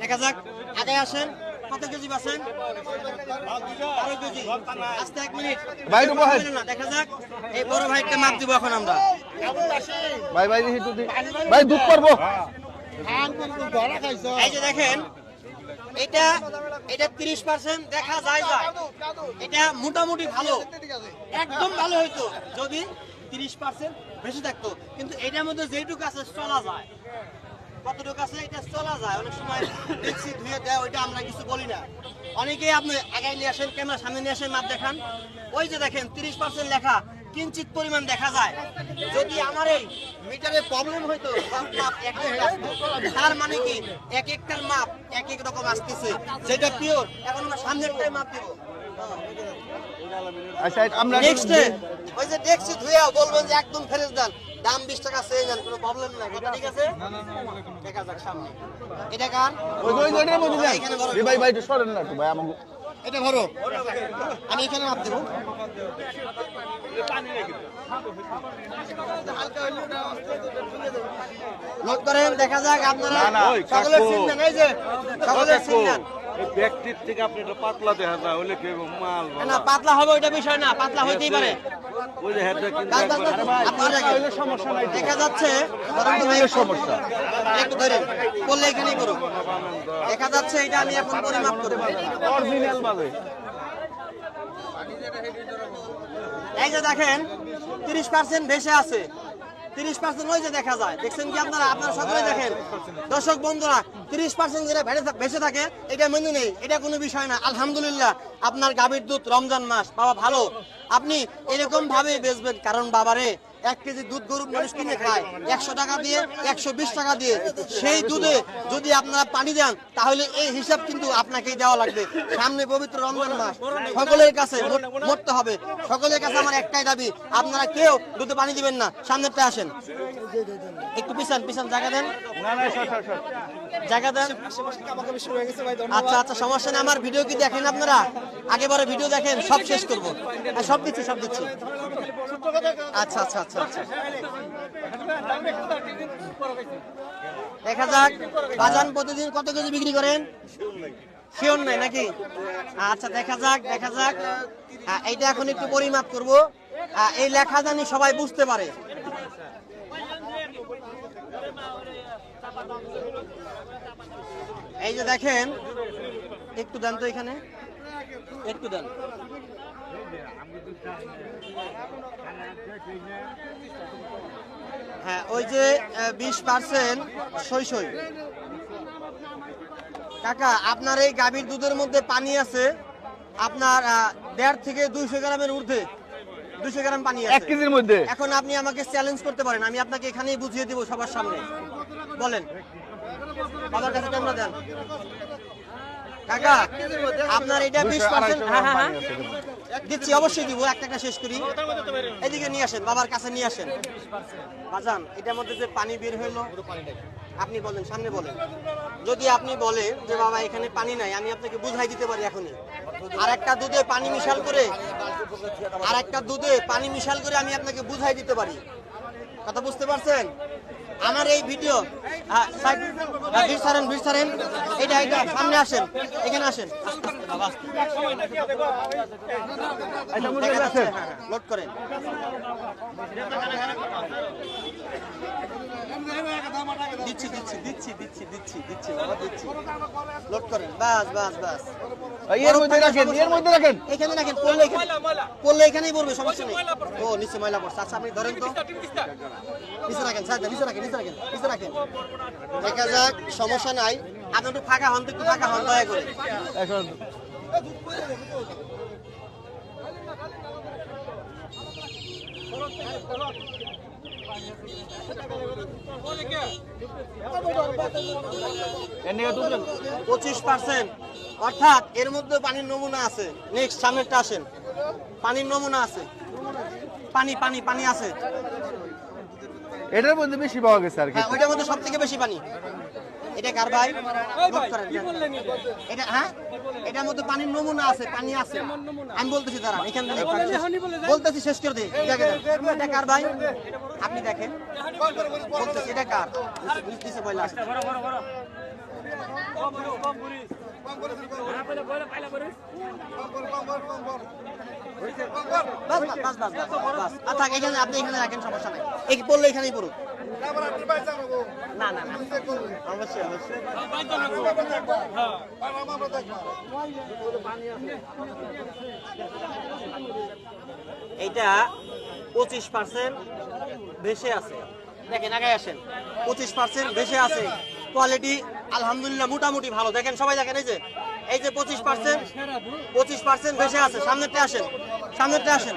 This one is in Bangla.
দেখা যাক আগে আসেন কত কেজি বাসেন বারো কেজি। আস্তে এক মিনিট। ভাই, না, দেখা যাক। এই বড় ভাইটা মাপ দিব এখন আমরা। ভাই ভাই দেখি একটু দি- ভাই দুধ পারব? এই যে দেখেন এটা এটা তিরিশ পার্সেন্ট দেখা যায় যায়। এটা মোটামুটি ভালো। একদম ভালো হইতো। যদি তিরিশ পার্সেন্ট বেশি থাকতো। কিন্তু এটার মধ্যে যেটুকু আছে চলা যায়। কতটুকু আছে এটা চলা যায়। অনেক সময় দেখছি ধুয়ে দেয় ওইটা আমরা কিছু বলি না। অনেকেই আপনি আগায় নিয়ে আসেন ক্যামেরা সামনে নিয়ে আসেন মাপ দেখান। ওই যে দেখেন তিরিশ পার্সেন্ট লেখা কিঞ্চিত পরিমাণ দেখা যায়। যদি আমার এই মিটারে প্রবলেম হইতো তার মানে কি এক একটার মাপ এক এক রকম আসতেছে। যেটা পিওর এখন আমরা সামনেরটাই মাপ দিব। আচ্ছা আমরা নেক্সট ওই যে দেখছি ধুয়ে বলবেন যে একদম ফেরত দেন দাম বিশ টাকা চেয়ে যান কোনো প্রবলেম নাই কথা ঠিক আছে? দেখা যাক সামনে। এটা কার? ভাই ভাই একটু সরেন না ভাই আমাকে এটা ধরো। আমি এখানে মাপ দেবো। নোট করেন দেখা যাক আপনারা না, না, ওই সকলে চিনবেন এই যে সকলে চিনবেন এই ব্যক্তির থেকে আপনি এটা পাতলা দেখা যায় হলে কি মাল না, পাতলা হবে ওইটা বিষয় না পাতলা হইতেই পারে। ওই যে হেডটা কিন্তু। দেখা যাচ্ছে ধরেন তো ভাই, সমস্যা। একটু ধরেন করলে এখানেই করো দেখা যাচ্ছে এটা আমি এখন পরিমাপ করব অরিজিনাল ভাবে এই যে দেখেন তিরিশ পার্সেন্ট ভেসে আছে। তিরিশ পার্সেন্ট হয়েছে দেখা যায়। দেখছেন কি আপনারা? আপনারা সকলে দেখেন। দর্শক বন্ধুরা, তিরিশ পার্সেন্ট যেটা বেঁচে থাকে, এটা মেনে নেই। এটা কোনো বিষয় না। আলহামদুলিল্লাহ, আপনার গাভীর দুধ রমজান মাস বাবা ভালো। আপনি এরকম ভাবে বেচবেন। কারণ বাবারে এক কেজি দুধ গরু মানুষ কিনে খায়। একশো টাকা দিয়ে একশো বিশ টাকা দিয়ে। সেই দুধে যদি আপনারা পানি দেন তাহলে এই হিসাব কিন্তু আপনাকেই দেওয়া লাগবে। সামনে পবিত্র রমজান মাস। সকলের কাছে মরতে হবে। সকলের কাছে আমার একটাই দাবি আপনারা কেউ দুধে পানি দিবেন না। সামনেরটা আসেন। একটু পিছান পিছান জায়গা দেন। জায়গা দেন। আচ্ছা আচ্ছা সমস্যা নেই। আমার ভিডিও কি দেখেন আপনারা? আগেবারে ভিডিও দেখেন সব শেষ করব। সব দিচ্ছি সব দিচ্ছি। আচ্ছা আচ্ছা। আচ্ছা আচ্ছা। দেখা যাক, বাজান প্রতিদিন কত কেজি বিক্রি করেন? শিওর নাই নাকি? আচ্ছা দেখা যাক দেখা যাক। এইটা এখন একটু পরিমাপ করব। এই লেখা জানি সবাই বুঝতে পারে। এই যে দেখেন, একটু দেন তো এখানে। একটু দেন। হ্যাঁ ওই যে বিশ পার্সেন্ট সই সই। কাকা আপনার এই গাভীর দুধের মধ্যে পানি আছে। আপনার আহ, দেড় থেকে দুইশো গ্রামের ঊর্ধ্বে দুইশো গ্রাম পানি এক কেজির মধ্যে? এখন আপনি আমাকে চ্যালেঞ্জ করতে পারেন আমি আপনাকে এখানেই বুঝিয়ে দিব সবার সামনে। বলেন। বাবার কাছে ক্যামেরা দেন। কাকা আপনার এটা বিশ পার্সেন্ট হ্যাঁ হ্যাঁ হ্যাঁ। দিচ্ছি অবশ্যই দিব একটা একটা শেষ করি। এদিকে নিয়ে আসেন বাবার কাছে নিয়ে আসেন। বাজান এটার মধ্যে যে পানি বের হইল আপনি বলেন সামনে বলেন। যদি আপনি বলেন যে বাবা এখানে পানি নাই আমি আপনাকে বুঝাই দিতে পারি এখনই। আর একটা দুধে পানি মিশাল করে আর একটা দুধে পানি মিশাল করে আমি আপনাকে বুঝাই দিতে পারি। কথা বুঝতে পারছেন? আমার এই ভিডিও ভিড় ছাড়েন ভিড় ছাড়েন। এটা এটা সামনে আসেন এখানে আসেন। আছে হ্যাঁ, হ্যাঁ, লোড করেন। দিচ্ছি দিচ্ছি দিচ্ছি দিচ্ছি দিচ্ছি দিচ্ছি বাবা দিচ্ছি। লোড করেন। বাস বাস বাস। এর মধ্যে রাখেন এর মধ্যে রাখেন। এখানে রাখেন পড়লে এখানে। পড়লে এখানেই পড়বে সমস্যা নেই। ও নিচে ময়লা পড়ছে। আচ্ছা আপনি ধরেন তো। নিচে রাখেন স্যার নিচে রাখেন নিচে রাখেন নিচে রাখেন। দেখা যাক সমস্যা নাই। আপনি একটু ফাঁকা হন একটু ফাঁকা হন দয়া করে। এখন। পঁচিশ পার্সেন্ট অর্থাৎ এর মধ্যে পানির নমুনা আছে। নেক্সট সামনেরটা আসেন। পানির নমুনা আছে। পানি পানি পানি আছে। এটার মধ্যে বেশি পাওয়া গেছে আর কি। হ্যাঁ ওইটার মধ্যে সব থেকে বেশি পানি। এটা কার ভাই? এটা হ্যাঁ? এটার মধ্যে পানির নমুনা আছে পানি আছে। আমি বলতেছি দাঁড়ান এখান থেকে বলতেছি শেষ করে দিই এটা কার ভাই? আপনি দেখেন। বলতেছি এটা কার? নিচে বইলা। এইটা পঁচিশ পার্সেন্ট ভেসে আছে। দেখেন আগে আসেন। পঁচিশ পার্সেন্ট ভেসে আছে। কোয়ালিটি আলহামদুলিল্লাহ, মোটামুটি ভালো। দেখেন, সবাই দেখেন, এই যে এই যে পঁচিশ পার্সেন্ট পঁচিশ পার্সেন্ট বেশি আছে। সামনেরটা আসেন সামনেরটা আসেন।